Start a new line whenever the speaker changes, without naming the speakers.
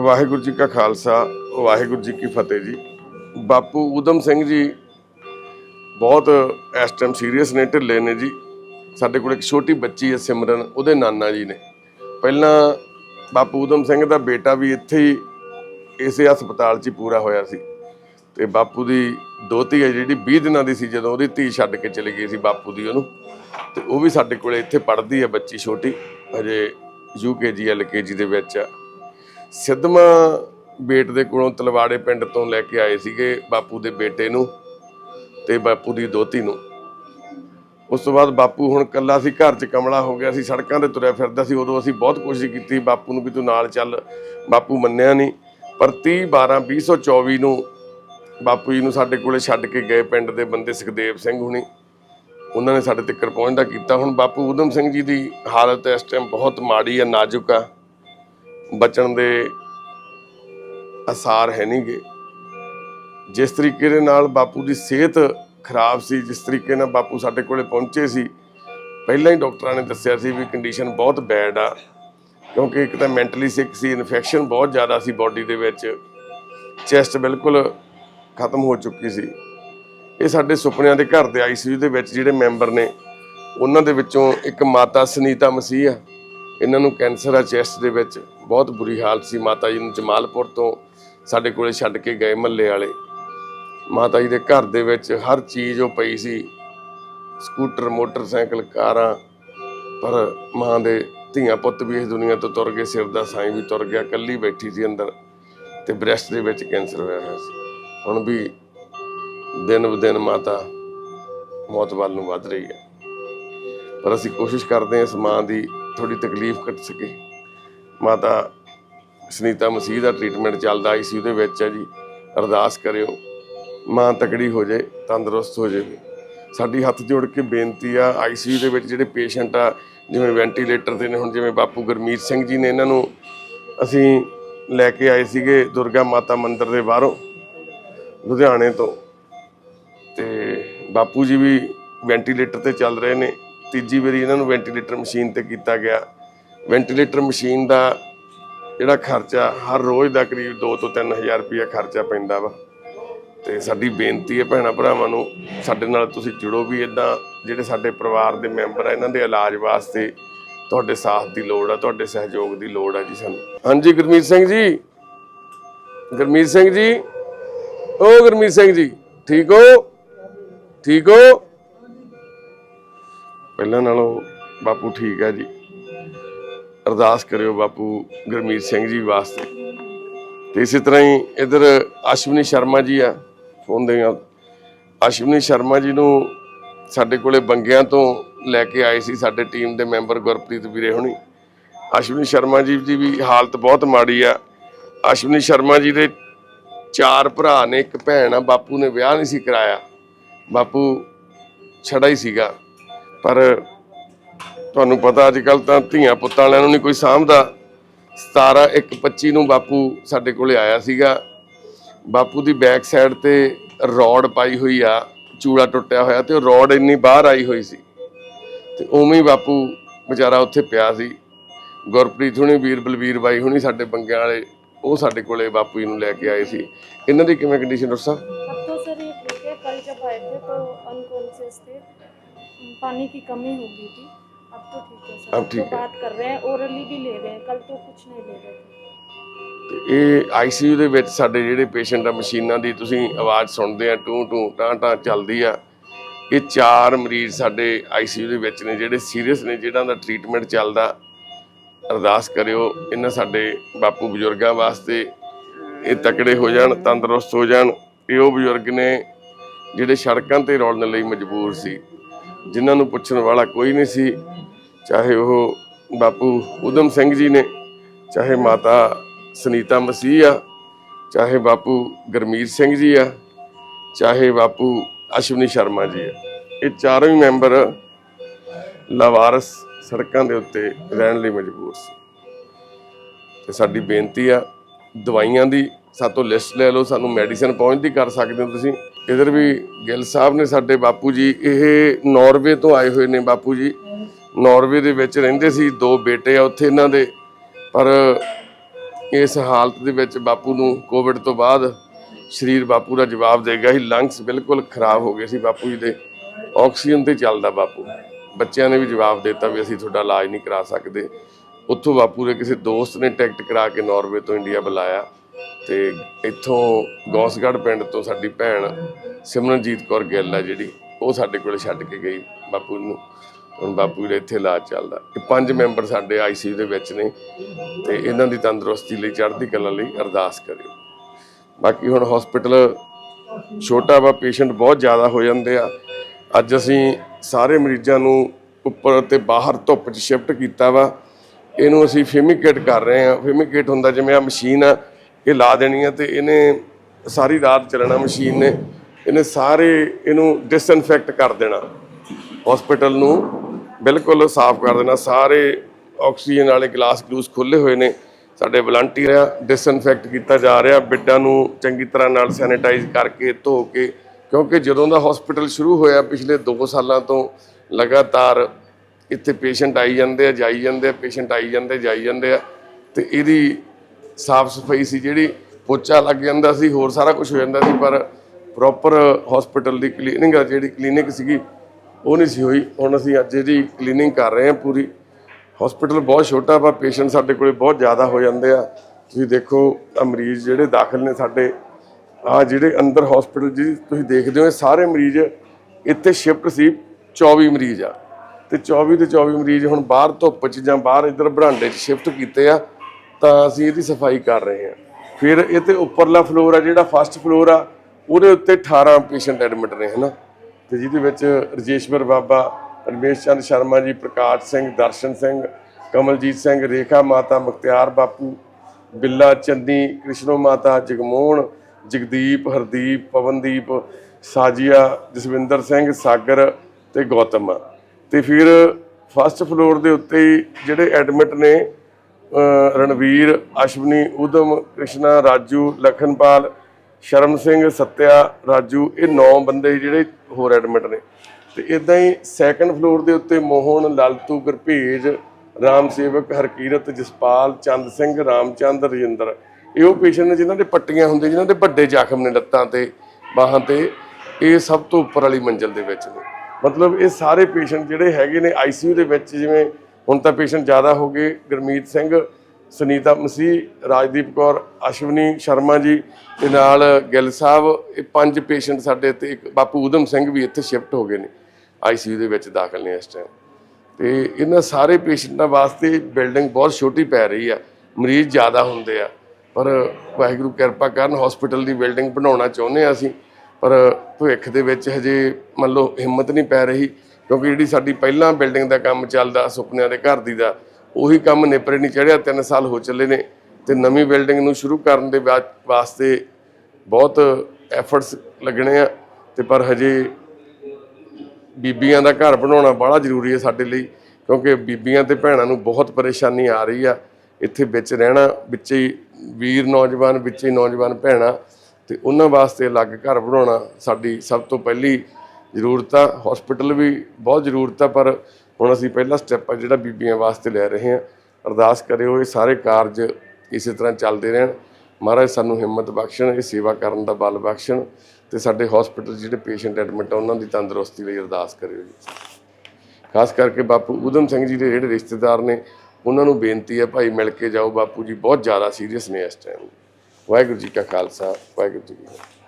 ਵਾਹਿਗੁਰੂ ਜੀ ਕਾ ਖਾਲਸਾ, ਵਾਹਿਗੁਰੂ ਜੀ ਕੀ ਫਤਿਹ ਜੀ। ਬਾਪੂ ਊਧਮ ਸਿੰਘ ਜੀ ਬਹੁਤ ਇਸ ਟਾਈਮ ਸੀਰੀਅਸ ਨੇ, ਢਿੱਲੇ ਨੇ ਜੀ। ਸਾਡੇ ਕੋਲ ਇੱਕ ਛੋਟੀ ਬੱਚੀ ਹੈ ਸਿਮਰਨ, ਉਹਦੇ ਨਾਨਾ ਜੀ ਨੇ। ਪਹਿਲਾਂ ਬਾਪੂ ਊਧਮ ਸਿੰਘ ਦਾ ਬੇਟਾ ਵੀ ਇੱਥੇ ਹੀ ਇਸੇ ਹਸਪਤਾਲ 'ਚ ਪੂਰਾ ਹੋਇਆ ਸੀ। ਤੇ ਬਾਪੂ ਦੀ ਦੋਤੀ ਹੈ ਜਿਹੜੀ 20 ਦਿਨਾਂ ਦੀ ਸੀ, ਜਦੋਂ ਉਹਦੀ ਧੀ ਛੱਡ ਕੇ ਚਲੀ ਗਈ ਸੀ ਬਾਪੂ ਦੀ ਉਹਨੂੰ। ਤੇ ਉਹ ਵੀ ਸਾਡੇ ਕੋਲੇ ਇੱਥੇ ਪੜ੍ਹਦੀ ਹੈ ਬੱਚੀ ਛੋਟੀ, ਹਜੇ ਯੂਕੇਜੀ ਐਲਕੇਜੀ ਦੇ ਵਿੱਚ। ਆ ਸਿੱਧਮਾ ਬੇਟ ਦੇ ਕੋਲੋਂ ਤਲਵਾੜੇ ਪਿੰਡ ਤੋਂ ਲੈ ਕੇ ਆਏ ਸੀਗੇ ਬਾਪੂ ਦੇ ਬੇਟੇ ਨੂੰ ਤੇ ਬਾਪੂ ਦੀ ਦੋਤੀ ਨੂੰ। ਉਸ ਤੋਂ ਬਾਅਦ ਬਾਪੂ ਹੁਣ ਕੱਲਾ ਸੀ, ਘਰ 'ਚ ਕਮਲਾ ਹੋ ਗਿਆ ਸੀ, ਸੜਕਾਂ ਤੇ ਤੁਰਿਆ ਫਿਰਦਾ ਸੀ। ਉਦੋਂ ਅਸੀਂ ਬਹੁਤ ਕੋਸ਼ਿਸ਼ ਕੀਤੀ ਬਾਪੂ ਨੂੰ ਵੀ ਤੂੰ ਨਾਲ ਚੱਲ। ਬਾਪੂ ਮੰਨਿਆ ਨਹੀਂ। ਪਰ 30 12 2024 ਨੂੰ ਬਾਪੂ ਜੀ ਨੂੰ ਸਾਡੇ ਕੋਲੇ ਛੱਡ ਕੇ ਗਏ ਪਿੰਡ ਦੇ ਬੰਦੇ ਸੁਖਦੇਵ ਸਿੰਘ ਹੁਣੀ। ਉਹਨਾਂ ਨੇ ਸਾਡੇ ਤੱਕ ਪਹੁੰਚਦਾ ਕੀਤਾ। ਹੁਣ ਬਾਪੂ ਊਧਮ ਸਿੰਘ ਜੀ ਦੀ ਹਾਲਤ ਇਸ ਟਾਈਮ ਬਹੁਤ ਮਾੜੀ ਆ, ਨਾਜ਼ੁਕ ਆ। ਬਚਣ ਦੇ ਅਸਾਰ ਹੈ ਨਹੀਂਗੇ ਜਿਸ ਤਰੀਕੇ ਦੇ ਨਾਲ ਬਾਪੂ ਦੀ ਸਿਹਤ ਖਰਾਬ ਸੀ, ਜਿਸ ਤਰੀਕੇ ਨਾਲ ਬਾਪੂ ਸਾਡੇ ਕੋਲੇ ਪਹੁੰਚੇ ਸੀ, ਪਹਿਲਾਂ ਹੀ ਡਾਕਟਰਾਂ ਨੇ ਦੱਸਿਆ ਸੀ ਵੀ ਕੰਡੀਸ਼ਨ ਬਹੁਤ ਬੈਡ ਆ, ਕਿਉਂਕਿ ਇੱਕ ਤਾਂ ਮੈਂਟਲੀ ਸਿਕ ਸੀ ਇਨਫੈਕਸ਼ਨ ਬਹੁਤ ਜ਼ਿਆਦਾ ਸੀ ਬਾਡੀ ਦੇ ਵਿੱਚ ਚੈਸਟ ਬਿਲਕੁਲ ਖਤਮ ਹੋ ਚੁੱਕੀ ਸੀ। ਇਹ ਸਾਡੇ ਸੁਪਨਿਆਂ ਦੇ ਘਰ ਦੇ ਆਈਸੀਯੂ ਦੇ ਵਿੱਚ ਜਿਹੜੇ ਮੈਂਬਰ ਨੇ, ਉਹਨਾਂ ਦੇ ਵਿੱਚੋਂ ਇੱਕ ਮਾਤਾ ਸੁਨੀਤਾ ਮਸੀਹ ਆ, ਇਹਨਾਂ ਨੂੰ ਕੈਂਸਰ ਆ ਚੈਸਟ ਦੇ ਵਿੱਚ। ਬਹੁਤ ਬੁਰੀ ਹਾਲਤ ਸੀ ਮਾਤਾ ਜੀ ਨੂੰ ਜਮਾਲਪੁਰ ਤੋਂ ਸਾਡੇ ਕੋਲੇ ਛੱਡ ਕੇ ਗਏ ਮੱਲੇ ਵਾਲੇ। ਮਾਤਾ ਜੀ ਦੇ ਘਰ ਦੇ ਵਿੱਚ ਹਰ ਚੀਜ਼ ਉਹ ਪਈ ਸੀ। ਸਕੂਟਰ, ਮੋਟਰਸਾਈਕਲ, ਕਾਰਾਂ, ਪਰ ਮਾਂ ਦੇ ਧੀਆਂ ਪੁੱਤ ਵੀ ਇਸ ਦੁਨੀਆ ਤੋਂ ਤੁਰ ਗਏ, ਸਿਰ ਦਾ ਸਾਈਂ ਵੀ ਤੁਰ ਗਿਆ ਕੱਲੀ ਬੈਠੀ ਸੀ ਅੰਦਰ ਤੇ ਬ੍ਰੈਸਟ ਦੇ ਵਿੱਚ ਕੈਂਸਰ ਹੋਇਆ ਹੋਇਆ ਸੀ। ਹੁਣ ਵੀ ਦਿਨ ਬ ਦਿਨ ਮਾਤਾ ਮੌਤ ਵੱਲ ਨੂੰ ਵੱਧ ਰਹੀ ਹੈ। ਪਰ ਅਸੀਂ ਕੋਸ਼ਿਸ਼ ਕਰਦੇ ਹਾਂ ਇਸ ਮਾਂ ਦੀ ਥੋੜੀ ਤਕਲੀਫ ਘਟ ਸਕੇ। ਮਾਤਾ ਸੁਨੀਤਾ ਮਸੀਹ ਦਾ ਟ੍ਰੀਟਮੈਂਟ ਚੱਲਦਾ ਆਈਸੀਯੂ ਦੇ ਵਿੱਚ ਹੈ ਜੀ। ਅਰਦਾਸ ਕਰਿਓ, ਮਾਂ ਤਕੜੀ ਹੋ ਜਾਏ, ਤੰਦਰੁਸਤ ਹੋ ਜਾਵੇ। ਸਾਡੀ ਹੱਥ ਜੋੜ ਕੇ ਬੇਨਤੀ ਆ ਆਈਸੀਯੂ ਦੇ ਵਿੱਚ ਜਿਹੜੇ ਪੇਸ਼ੈਂਟ ਆ, ਜਿਵੇਂ ਵੈਂਟੀਲੇਟਰ ਤੇ ਨੇ, ਹੁਣ ਜਿਵੇਂ ਬਾਪੂ ਗੁਰਮੀਤ ਸਿੰਘ ਜੀ ਨੇ ਇਹਨਾਂ ਨੂੰ ਅਸੀਂ ਲੈ ਕੇ ਆਏ ਸੀਗੇ ਦੁਰਗਾ ਮਾਤਾ ਮੰਦਿਰ ਦੇ ਬਾਹਰੋਂ, ਲੁਧਿਆਣੇ ਤੋਂ। ਤੇ ਬਾਪੂ ਜੀ ਵੀ ਵੈਂਟੀਲੇਟਰ ਤੇ ਚੱਲ ਰਹੇ ਨੇ। ਤੀਜੀ ਵਾਰੀ ਇਹਨਾਂ ਨੂੰ ਵੈਂਟੀਲੇਟਰ ਮਸ਼ੀਨ ਤੇ ਕੀਤਾ ਗਿਆ। ਵੈਂਟੀਲੇਟਰ ਮਸ਼ੀਨ ਦਾ ਜਿਹੜਾ ਖਰਚਾ ਹਰ ਰੋਜ਼ ਦਾ ਕਰੀਬ 2 ਤੋਂ 3000 ਰੁਪਇਆ ਖਰਚਾ ਪੈਂਦਾ ਵਾ। ਤੇ ਸਾਡੀ ਬੇਨਤੀ ਹੈ ਭੈਣਾ ਭਰਾਵਾਂ ਨੂੰ, ਸਾਡੇ ਨਾਲ ਤੁਸੀਂ ਜੁੜੋ ਵੀ ਇਦਾਂ ਜਿਹੜੇ ਸਾਡੇ ਪਰਿਵਾਰ ਦੇ ਮੈਂਬਰ ਆ, ਇਹਨਾਂ ਦੇ ਇਲਾਜ ਵਾਸਤੇ ਤੁਹਾਡੇ ਸਾਥ ਦੀ ਲੋੜ ਆ, ਤੁਹਾਡੇ ਸਹਿਯੋਗ ਦੀ ਲੋੜ ਆ ਜੀ ਸਾਨੂੰ। ਹਾਂਜੀ, ਗੁਰਮੀਤ ਸਿੰਘ ਜੀ। ਗੁਰਮੀਤ ਸਿੰਘ ਜੀ। ਓ ਗੁਰਮੀਤ ਸਿੰਘ ਜੀ, ਠੀਕ ਹੋ? ਠੀਕ ਹੋ? ਪਹਿਲਾਂ ਨਾਲੋਂ ਬਾਪੂ ਠੀਕ ਹੈ ਜੀ। ਅਰਦਾਸ ਕਰਿਓ ਬਾਪੂ ਗੁਰਮੀਤ ਸਿੰਘ ਜੀ ਵਾਸਤੇ। ਤੇ ਇਸੇ ਤਰ੍ਹਾਂ ਹੀ ਇਧਰ ਅਸ਼ਵਨੀ ਸ਼ਰਮਾ ਜੀ ਆ, ਫੋਨ ਦੇ ਅਸ਼ਵਨੀ ਸ਼ਰਮਾ ਜੀ ਨੂੰ ਸਾਡੇ ਕੋਲੇ ਬੰਗਿਆਂ ਤੋਂ ਲੈ ਕੇ ਆਏ ਸੀ ਸਾਡੇ ਟੀਮ ਦੇ ਮੈਂਬਰ ਗੁਰਪ੍ਰੀਤ ਵੀਰੇ ਹੁਣੀ। ਅਸ਼ਵਨੀ ਸ਼ਰਮਾ ਜੀ ਦੀ ਵੀ ਹਾਲਤ ਬਹੁਤ ਮਾੜੀ ਆ। ਅਸ਼ਵਨੀ ਸ਼ਰਮਾ ਜੀ ਦੇ ਚਾਰ ਭਰਾ ਨੇ, ਇੱਕ ਭੈਣ ਆ, ਬਾਪੂ ਨੇ ਵਿਆਹ ਨਹੀਂ ਸੀ ਕਰਾਇਆ। ਬਾਪੂ ਛੜਾ ਹੀ ਸੀਗਾ। ਪਰ ਤੁਹਾਨੂੰ ਪਤਾ ਅੱਜ ਕੱਲ ਤਾਂ ਧੀਆਂ ਪੁੱਤਾਂ ਵਾਲਿਆਂ ਨੂੰ ਨਹੀਂ ਕੋਈ ਸਾਂਭਦਾ 17 ਇੱਕ 25 ਨੂੰ ਬਾਪੂ ਸਾਡੇ ਕੋਲੇ ਆਇਆ ਸੀਗਾ ਬਾਪੂ ਦੀ ਬੈਕ ਸਾਈਡ ਤੇ ਰੋਡ ਪਾਈ ਹੋਈ ਆ ਚੂੜਾ ਟੁੱਟਿਆ ਹੋਇਆ ਤੇ ਉਹ ਰੋਡ ਇੰਨੀ ਬਾਹਰ ਆਈ ਹੋਈ ਸੀ ਤੇ ਉਵੇਂ ਹੀ ਬਾਪੂ ਵਿਚਾਰਾ ਉੱਥੇ ਪਿਆ ਸੀ ਗੁਰਪ੍ਰੀਤ ਹੁਣੀ ਵੀਰ ਬਲਵੀਰ ਬਾਈ ਹੁਣੀ ਸਾਡੇ ਬੰਗਿਆਂ ਵਾਲੇ ਉਹ ਸਾਡੇ ਕੋਲੇ ਬਾਪੂ ਜੀ ਨੂੰ ਲੈ ਕੇ ਆਏ ਸੀ ਇਹਨਾਂ ਦੀ ਕਿਵੇਂ ਕੰਡੀਸ਼ਨ ਡਾਕਟਰ ਸਾਹਿਬ
अब तो सर ये ठीक है कल जब आए थे तो अनकॉन्शियस थे पानी की कमी हो गई थी अब तो ठीक है सर
अब ठीक
तो
है।
बात कर रहे हैं ओरली भी ले रहे हैं कल तो कुछ नहीं ले रहे थे
ਤੇ ਇਹ ਆਈਸੀਯੂ ਦੇ ਵਿੱਚ ਸਾਡੇ ਜਿਹੜੇ ਪੇਸ਼ੈਂਟ ਆ ਮਸ਼ੀਨਾਂ ਦੀ ਤੁਸੀਂ ਆਵਾਜ਼ ਸੁਣਦੇ ਆ ਟੂ ਟੂ ਟਾਂ ਟਾਂ ਚੱਲਦੀ ਆ ਇਹ ਚਾਰ ਮਰੀਜ਼ ਸਾਡੇ ਆਈਸੀਯੂ ਦੇ ਵਿੱਚ ਨੇ ਜਿਹੜੇ ਸੀਰੀਅਸ ਨੇ ਜਿਹਨਾਂ ਦਾ ਟ੍ਰੀਟਮੈਂਟ ਚੱਲਦਾ ਅਰਦਾਸ ਕਰਿਓ ਇਹਨਾਂ ਸਾਡੇ ਬਾਪੂ ਬਜ਼ੁਰਗਾਂ ਵਾਸਤੇ ਇਹ ਤਕੜੇ ਹੋ ਜਾਣ ਤੰਦਰੁਸਤ ਹੋ ਜਾਣ ਇਹ ਉਹ ਬਜ਼ੁਰਗ ਨੇ ਜਿਹੜੇ ਸੜਕਾਂ ਤੇ ਰੋਲਣ ਲਈ ਮਜਬੂਰ ਸੀ ਜਿਨ੍ਹਾਂ ਨੂੰ ਪੁੱਛਣ ਵਾਲਾ ਕੋਈ ਨਹੀਂ ਸੀ ਚਾਹੇ ਉਹ ਬਾਪੂ ਉਦਮ ਸਿੰਘ ਜੀ ਨੇ, ਚਾਹੇ ਮਾਤਾ ਸੁਨੀਤਾ ਮਸੀਹ ਆ, ਚਾਹੇ ਬਾਪੂ ਗਰਮੀਤ ਸਿੰਘ ਜੀ ਆ, ਚਾਹੇ ਬਾਪੂ ਅਸ਼ਵਨੀ ਸ਼ਰਮਾ ਜੀ ਆ। ਇਹ ਚਾਰੋਂ ਹੀ ਮੈਂਬਰ ਲਵਾਰਸ ਸੜਕਾਂ ਦੇ ਉੱਤੇ ਰਹਿਣ ਲਈ ਮਜਬੂਰ ਸੀ। ਤੇ ਸਾਡੀ ਬੇਨਤੀ ਆ, ਦਵਾਈਆਂ ਦੀ ਸਾਤੋਂ ਲਿਸਟ ਲੈ ਲਓ, ਸਾਨੂੰ ਮੈਡੀਸਨ ਪਹੁੰਚਦੀ ਕਰ ਸਕਦੇ ਹੋ ਤੁਸੀਂ। ਇਧਰ ਵੀ ਗਿੱਲ ਸਾਹਿਬ ਨੇ ਸਾਡੇ ਬਾਪੂ ਜੀ, ਇਹ ਨਾਰਵੇ ਤੋਂ ਆਏ ਹੋਏ ਨੇ ਬਾਪੂ ਜੀ। ਨਾਰਵੇ ਦੇ ਵਿੱਚ ਰਹਿੰਦੇ ਸੀ, ਦੋ ਬੇਟੇ ਆ ਉੱਥੇ ਇਹਨਾਂ ਦੇ। ਪਰ ਇਸ ਹਾਲਤ ਦੇ ਵਿੱਚ ਬਾਪੂ ਨੂੰ ਕੋਵਿਡ ਤੋਂ ਬਾਅਦ ਸਰੀਰ ਬਾਪੂ ਦਾ ਜਵਾਬ ਦੇ ਗਿਆ ਸੀ। ਲੰਗਸ ਬਿਲਕੁਲ ਖਰਾਬ ਹੋ ਗਏ ਸੀ ਬਾਪੂ ਜੀ ਦੇ। ਆਕਸੀਜਨ ਤੇ ਚੱਲਦਾ ਬਾਪੂ। ਬੱਚਿਆਂ ਨੇ ਵੀ ਜਵਾਬ ਦਿੱਤਾ ਵੀ ਅਸੀਂ ਤੁਹਾਡਾ ਇਲਾਜ ਨਹੀਂ ਕਰਾ ਸਕਦੇ। ਉੱਥੋਂ ਬਾਪੂ ਦੇ ਕਿਸੇ ਦੋਸਤ ਨੇ ਟਿਕਟ ਕਰਾ ਕੇ ਨਾਰਵੇ ਤੋਂ ਇੰਡੀਆ ਬੁਲਾਇਆ ਤੇ ਇੱਥੋਂ ਗੌਸਗੜ੍ਹ ਪਿੰਡ ਤੋਂ ਸਾਡੀ ਭੈਣ ਸਿਮਰਨਜੀਤ ਕੌਰ ਗਿੱਲ ਆ ਜਿਹੜੀ, ਉਹ ਸਾਡੇ ਕੋਲ ਛੱਡ ਕੇ ਗਈ ਬਾਪੂ ਨੂੰ। ਹੁਣ ਬਾਪੂ ਦਾ ਇੱਥੇ ਇਲਾਜ ਚੱਲਦਾ। ਇਹ ਪੰਜ ਮੈਂਬਰ ਸਾਡੇ ਆਈਸੀਯੂ ਦੇ ਵਿੱਚ ਨੇ ਤੇ ਇਹਨਾਂ ਦੀ ਤੰਦਰੁਸਤੀ ਲਈ, ਚੜ੍ਹਦੀ ਕਲਾ ਲਈ ਅਰਦਾਸ ਕਰਿਓ। ਬਾਕੀ ਹੁਣ ਹਸਪੀਟਲ ਛੋਟਾ ਵਾ ਪੇਸ਼ੈਂਟ ਬਹੁਤ ਜ਼ਿਆਦਾ ਹੋ ਜਾਂਦੇ ਆ। ਅੱਜ ਅਸੀਂ ਸਾਰੇ ਮਰੀਜ਼ਾਂ ਨੂੰ ਉੱਪਰ ਤੇ ਬਾਹਰ ਧੁੱਪ 'ਚ ਸ਼ਿਫਟ ਕੀਤਾ ਵਾ। ਇਹਨੂੰ ਅਸੀਂ ਫਿਮੀਕੇਟ ਕਰ ਰਹੇ ਆ। ਫਿਮੀਕੇਟ ਹੁੰਦਾ ਜਿਵੇਂ ਆ ਮਸ਼ੀਨ ਆ, ਇਹ ਲਾ ਦੇਣੀ ਆ ਤੇ ਇਹਨੇ ਸਾਰੀ ਰਾਤ ਚੱਲਣਾ ਮਸ਼ੀਨ ਨੇ। ਇਹਨੇ ਸਾਰੇ ਇਹਨੂੰ ਡਿਸਇਨਫੈਕਟ ਕਰ ਦੇਣਾ। ਹਸਪੀਟਲ ਨੂੰ ਬਿਲਕੁਲ ਸਾਫ਼ ਕਰ ਦੇਣਾ। ਸਾਰੇ ਆਕਸੀਜਨ ਵਾਲੇ ਗਲਾਸ ਗਲੂਸ ਖੁੱਲੇ ਹੋਏ ਨੇ। ਸਾਡੇ ਵਲੰਟੀਅਰ ਆ ਡਿਸਇਨਫੈਕਟ ਕੀਤਾ ਜਾ ਰਿਹਾ। ਬਿੱਡਾਂ ਨੂੰ ਚੰਗੀ ਤਰ੍ਹਾਂ ਨਾਲ ਸੈਨੀਟਾਈਜ਼ ਕਰਕੇ, ਧੋ ਕੇ, ਕਿਉਂਕਿ ਜਦੋਂ ਦਾ ਹਸਪੀਟਲ ਸ਼ੁਰੂ ਹੋਇਆ ਪਿਛਲੇ 2 ਸਾਲਾਂ ਤੋਂ, ਲਗਾਤਾਰ ਇੱਥੇ ਪੇਸ਼ੈਂਟ ਆਈ ਜਾਂਦੇ ਆ, ਜਾਈ ਜਾਂਦੇ ਆ ਪੇਸ਼ੈਂਟ ਆਈ ਜਾਂਦੇ, ਜਾਈ ਜਾਂਦੇ ਆ। ਤੇ ਇਹਦੀ ਸਾਫ਼ ਸਫ਼ਾਈ ਸੀ ਜਿਹੜੀ, ਪੋਚਾ ਲੱਗ ਜਾਂਦਾ ਸੀ, ਹੋਰ ਸਾਰਾ ਕੁਝ ਹੋ ਜਾਂਦਾ ਸੀ, ਪਰ ਪ੍ਰੋਪਰ ਹਸਪੀਟਲ ਦੀ ਕਲੀਨਿੰਗ ਆ, ਜਿਹੜੀ ਕਲੀਨਿਕ ਸੀਗੀ ਉਹ ਨਹੀਂ ਸੀ ਹੋਈ। ਹੁਣ ਅਸੀਂ ਅੱਜ ਇਹਦੀ ਕਲੀਨਿੰਗ ਕਰ ਰਹੇ ਹਾਂ ਪੂਰੀ। ਹਸਪੀਟਲ ਬਹੁਤ ਛੋਟਾ ਵਾ ਪੇਸ਼ੈਂਟ ਸਾਡੇ ਕੋਲੇ ਬਹੁਤ ਜ਼ਿਆਦਾ ਹੋ ਜਾਂਦੇ ਆ। ਤੁਸੀਂ ਦੇਖੋ ਆ ਮਰੀਜ਼ ਜਿਹੜੇ ਦਾਖਲ ਨੇ ਸਾਡੇ ਆ ਜਿਹੜੇ ਅੰਦਰ ਹਸਪੀਟਲ ਜੀ, ਤੁਸੀਂ ਦੇਖਦੇ ਹੋ, ਇਹ ਸਾਰੇ ਮਰੀਜ਼ ਇੱਥੇ ਸ਼ਿਫਟ ਸੀ 24 ਮਰੀਜ਼ ਆ। ਤੇ 24 ਤੇ 24 ਮਰੀਜ਼ ਹੁਣ ਬਾਹਰ ਧੁੱਪ 'ਚ ਜਾਂ ਬਾਹਰ ਇੱਧਰ ਬਰਾਂਡੇ 'ਚ ਸ਼ਿਫਟ ਕੀਤੇ ਆ, ਤਾਂ ਅਸੀਂ ਇਹਦੀ ਸਫ਼ਾਈ ਕਰ ਰਹੇ ਹਾਂ। ਫਿਰ ਇਹ ਤੇ ਉੱਪਰਲਾ ਫਲੋਰ ਆ, ਜਿਹੜਾ ਫਸਟ ਫਲੋਰ ਆ, ਉਹਦੇ ਉੱਤੇ 18 ਪੇਸ਼ੈਂਟ ਐਡਮਿਟ ਨੇ, ਹਨਾ? ਤੇ ਜਿਹਦੇ ਵਿੱਚ ਰਜੇਸ਼ਵਰ ਬਾਬਾ ਰਮੇਸ਼ ਚੰਦ ਸ਼ਰਮਾ ਜੀ, ਪ੍ਰਕਾਸ਼ ਸਿੰਘ, ਦਰਸ਼ਨ ਸਿੰਘ, ਕਮਲਜੀਤ ਸਿੰਘ, ਰੇਖਾ ਮਾਤਾ, ਮੁਖਤਿਆਰ ਬਾਪੂ, ਬਿੱਲਾ ਚੰਨੀ, ਕ੍ਰਿਸ਼ਨੋ ਮਾਤਾ, ਜਗਮੋਹਨ, ਜਗਦੀਪ, ਹਰਦੀਪ, ਪਵਨਦੀਪ, ਸਾਜੀਆ, ਜਸਵਿੰਦਰ ਸਿੰਘ, ਸਾਗਰ ਤੇ ਗੌਤਮ। ਤੇ ਫਿਰ ਫਸਟ ਫਲੋਰ ਦੇ ਉੱਤੇ ਜਿਹੜੇ ਐਡਮਿਟ ਨੇ ਰਣਵੀਰ, ਅਸ਼ਵਨੀ ਉਦਮ ਕ੍ਰਿਸ਼ਨਾ, ਰਾਜੂ, ਲਖਨਪਾਲ ਸ਼ਰਮ ਸਿੰਘ, ਸੱਤਿਆ, ਰਾਜੂ, ਇਹ 9 ਬੰਦੇ ਜਿਹੜੇ ਹੋਰ ਐਡਮਿਟ ਨੇ। ਤੇ ਇਦਾਂ ਹੀ ਸੈਕੰਡ ਫਲੋਰ ਦੇ ਉੱਤੇ ਮੋਹਨ, ਲਲਤੂ, ਗੁਰਭੇਜ, ਰਾਮ ਸੇਵਕ, ਹਰਕੀਰਤ, ਜਸਪਾਲ, ਚੰਦ ਸਿੰਘ, ਰਾਮਚੰਦ, ਰਜਿੰਦਰ। ਇਹ ਉਹ ਪੇਸ਼ੈਂਟ ਨੇ ਜਿਨ੍ਹਾਂ ਦੇ ਪੱਟੀਆਂ ਹੁੰਦੀਆਂ ਜਿਨ੍ਹਾਂ ਦੇ ਵੱਡੇ ਜ਼ਖਮ ਨੇ ਲੱਤਾਂ ਤੇ, ਬਾਹਾਂ ਤੇ। ਇਹ ਸਭ ਤੋਂ ਉੱਪਰ ਵਾਲੀ ਮੰਜ਼ਲ ਦੇ ਵਿੱਚ ਨੇ। ਮਤਲਬ ਇਹ ਸਾਰੇ ਪੇਸ਼ੈਂਟ ਜਿਹੜੇ ਹੈਗੇ ਨੇ ਆਈਸੀਯੂ ਦੇ ਵਿੱਚ, ਜਿਵੇਂ ਹੁਣ ਤਾਂ ਪੇਸ਼ੈਂਟ ਜ਼ਿਆਦਾ ਹੋ ਗਏ, ਗੁਰਮੀਤ ਸਿੰਘ ਸੁਨੀਤਾ ਮਸੀਹ, ਰਾਜਦੀਪ ਕੌਰ, ਅਸ਼ਵਨੀ ਸ਼ਰਮਾ ਜੀ ਤੇ ਨਾਲ ਗਿੱਲ ਸਾਹਿਬ, ਇਹ ਪੰਜ ਪੇਸ਼ੈਂਟ ਸਾਡੇ ਤੇ ਇੱਕ ਬਾਪੂ ਉਦਮ ਸਿੰਘ ਵੀ ਇੱਥੇ ਸ਼ਿਫਟ ਹੋ ਗਏ ਨੇ ਆਈਸੀਯੂ ਦੇ ਵਿੱਚ ਦਾਖਲ ਨੇ ਇਸ ਟਾਈਮ ਤੇ ਇਹਨਾਂ ਸਾਰੇ ਪੇਸ਼ੈਂਟਾਂ ਵਾਸਤੇ ਬਿਲਡਿੰਗ ਬਹੁਤ ਛੋਟੀ ਪੈ ਰਹੀ ਆ, ਮਰੀਜ਼ ਜ਼ਿਆਦਾ ਹੁੰਦੇ ਆ। ਪਰ ਵਾਹਿਗੁਰੂ ਕਿਰਪਾ ਕਰਨ ਹਸਪੀਟਲ ਦੀ ਬਿਲਡਿੰਗ ਬਣਾਉਣਾ ਚਾਹੁੰਦੇ ਆ ਅਸੀਂ, ਪਰ ਭਵਿੱਖ ਦੇ ਵਿੱਚ ਹਜੇ ਮੰਨ ਲਓ ਹਿੰਮਤ ਨਹੀਂ ਪੈ ਰਹੀ, ਕਿਉਂਕਿ ਜਿਹੜੀ ਸਾਡੀ ਪਹਿਲਾਂ ਬਿਲਡਿੰਗ ਦਾ ਕੰਮ ਚੱਲਦਾ, ਸੁਪਨਿਆਂ ਦੇ ਘਰ ਦੀ ਦਾ ਉਹੀ ਕੰਮ ਨੇਪਰੇ ਨਹੀਂ ਚੜਿਆ 3 ਸਾਲ ਹੋ ਚੱਲੇ ਨੇ ਤੇ ਨਵੀਂ ਬਿਲਡਿੰਗ ਨੂੰ ਸ਼ੁਰੂ ਕਰਨ ਦੇ ਵਾ- ਵਾਸਤੇ ਬਹੁਤ ਐਫਰਟਸ ਲੱਗਣੇ ਆ ਤੇ ਪਰ ਹਜੇ ਬੀਬੀਆਂ ਦਾ ਘਰ ਬਣਾਉਣਾ ਬੜਾ ਜ਼ਰੂਰੀ ਹੈ ਸਾਡੇ ਲਈ, ਕਿਉਂਕਿ ਬੀਬੀਆਂ ਤੇ ਭੈਣਾਂ ਨੂੰ ਬਹੁਤ ਪਰੇਸ਼ਾਨੀ ਆ ਰਹੀ ਆ। ਇੱਥੇ ਵਿੱਚ ਰਹਿਣਾ, ਵਿੱਚ ਹੀ ਵੀਰ ਨੌਜਵਾਨ, ਵਿੱਚ ਹੀ ਨੌਜਵਾਨ ਭੈਣਾਂ ਤੇ ਉਹਨਾਂ ਵਾਸਤੇ ਅਲੱਗ ਘਰ ਬਣਾਉਣਾ ਸਾਡੀ ਸਭ ਤੋਂ ਪਹਿਲੀ ਜ਼ਰੂਰਤ ਆ। ਹਸਪੀਟਲ ਵੀ ਬਹੁਤ ਜ਼ਰੂਰਤ ਆ, ਪਰ ਹੁਣ ਅਸੀਂ ਪਹਿਲਾ ਸਟੈਪ ਆ ਜਿਹੜਾ ਬੀਬੀਆਂ ਵਾਸਤੇ ਲੈ ਰਹੇ ਹਾਂ। ਅਰਦਾਸ ਕਰਿਓ ਇਹ ਸਾਰੇ ਕਾਰਜ ਇਸੇ ਤਰ੍ਹਾਂ ਚੱਲਦੇ ਰਹਿਣ। ਮਹਾਰਾਜ ਸਾਨੂੰ ਹਿੰਮਤ ਬਖਸ਼ਣ, ਇਹ ਸੇਵਾ ਕਰਨ ਦਾ ਬਲ ਬਖਸ਼ਣ ਤੇ ਸਾਡੇ ਹਸਪੀਟਲ ਜਿਹੜੇ ਪੇਸ਼ੈਂਟ ਐਡਮਿਟ ਆ, ਉਹਨਾਂ ਦੀ ਤੰਦਰੁਸਤੀ ਲਈ ਅਰਦਾਸ ਕਰਿਓ ਜੀ। ਖਾਸ ਕਰਕੇ ਬਾਪੂ ਉਦਮ ਸਿੰਘ ਜੀ ਦੇ ਜਿਹੜੇ ਰਿਸ਼ਤੇਦਾਰ ਨੇ, ਉਹਨਾਂ ਨੂੰ ਬੇਨਤੀ ਹੈ ਭਾਈ ਮਿਲ ਕੇ ਜਾਓ। ਬਾਪੂ ਜੀ ਬਹੁਤ ਜ਼ਿਆਦਾ ਸੀਰੀਅਸ ਨੇ ਇਸ ਟਾਈਮ ਵਾਹਿਗੁਰੂ ਜੀ ਕਾ ਖਾਲਸਾ, ਵਾਹਿਗੁਰੂ ਜੀ ਕੀ ਫਤਿਹ।